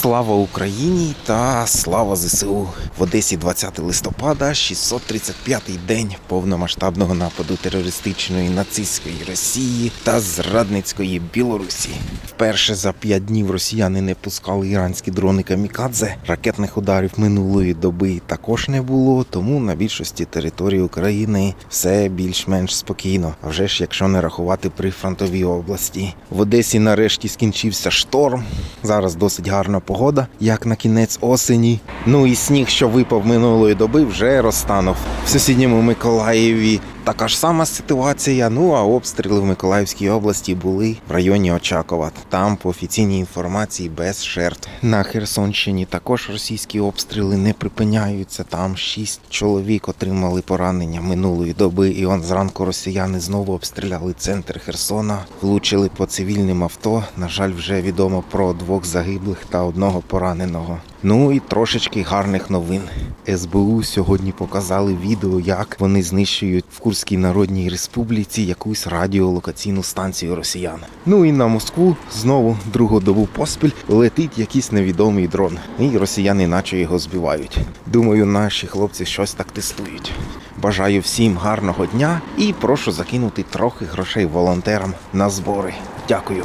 Слава Україні та слава ЗСУ в Одесі 20 листопада, 635-й день повномасштабного нападу терористичної нацистської Росії та зрадницької Білорусі. Вперше за п'ять днів росіяни не пускали іранські дрони камікадзе. Ракетних ударів минулої доби також не було, тому на більшості території України все більш-менш спокійно. А вже ж якщо не рахувати прифронтові області. В Одесі нарешті скінчився шторм. Зараз досить гарна погода, як на кінець осені. Ну і сніг, що випав минулої доби, вже розтанув. В сусідньому Миколаєві така ж сама ситуація. Ну а обстріли в Миколаївській області були в районі Очакова. Там, по офіційній інформації, без жертв. На Херсонщині також російські обстріли не припиняються. Там шість чоловік отримали поранення минулої доби. І он зранку росіяни знову обстріляли центр Херсона, влучили по цивільним авто. На жаль, вже відомо про двох загиблих та одного пораненого. Ну і трошечки гарних новин. СБУ сьогодні показали відео, як вони знищують в Курській Народній Республіці якусь радіолокаційну станцію росіян. Ну і на Москву знову другу добу поспіль летить якийсь невідомий дрон. І росіяни наче його збивають. Думаю, наші хлопці щось так тестують. Бажаю всім гарного дня і прошу закинути трохи грошей волонтерам на збори. Дякую.